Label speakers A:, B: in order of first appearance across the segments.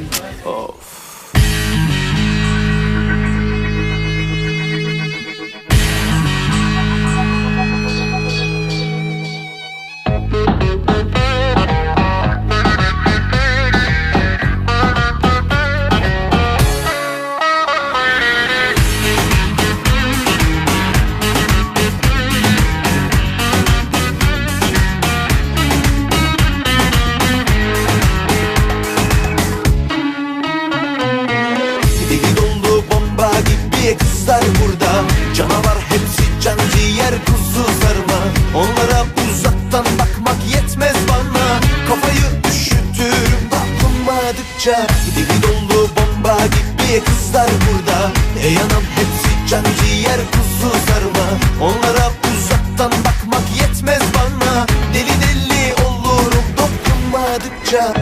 A: Deli Ey anam hepsi can ciğer kuzu sarma. Onlara uzaktan bakmak yetmez bana. Deli deli olurum dokunmadıkça.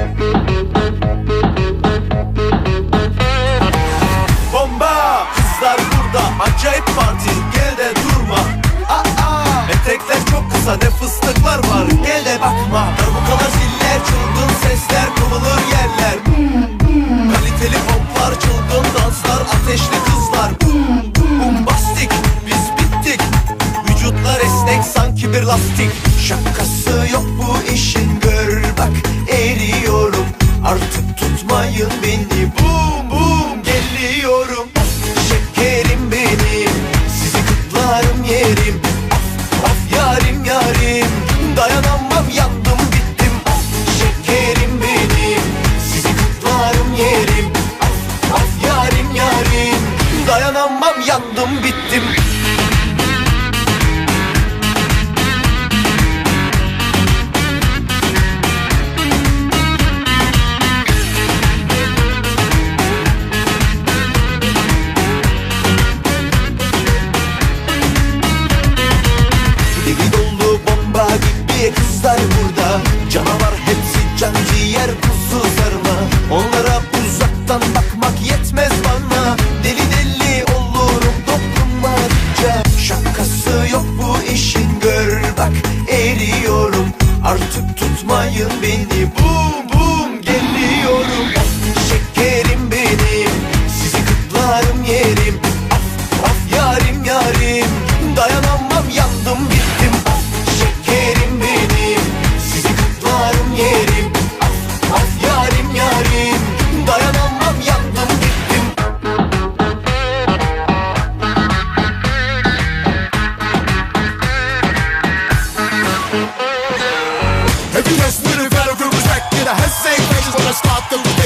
A: Bomba! Kızlar burada acayip parti. Gel de durma. Aa, Etekler çok kısa ne fıstıklar var. Gel de bakma yerim. Of of yarim yarim. Dayanamam yandım bittim Of şekerim benim. Sizi kutlarım yerim. Of of yarim yarim. Dayanamam yandım bittim burada. Canavar hepsi can ciğer kuzu sarma. Onlara uzaktan bakmak yetmez bana. Deli deli olurum dokunmadıkça. Şakası yok bu işin gör bak eriyorum. Artık tutmayın beni. Bum bum geliyorum. Şekerim benim. Sizi kutlarım yerim
B: If you mess with a veteran, respect it. I hesitate, just wanna start the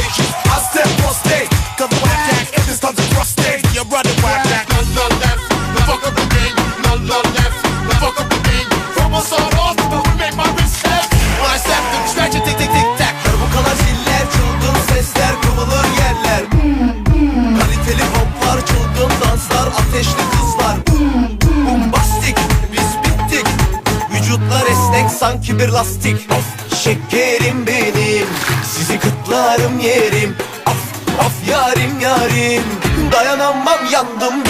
A: sanki bir lastik. Of şekerim benim. Sizi kıtlarım yerim. Of of yarim yarim. Dayanamam yandım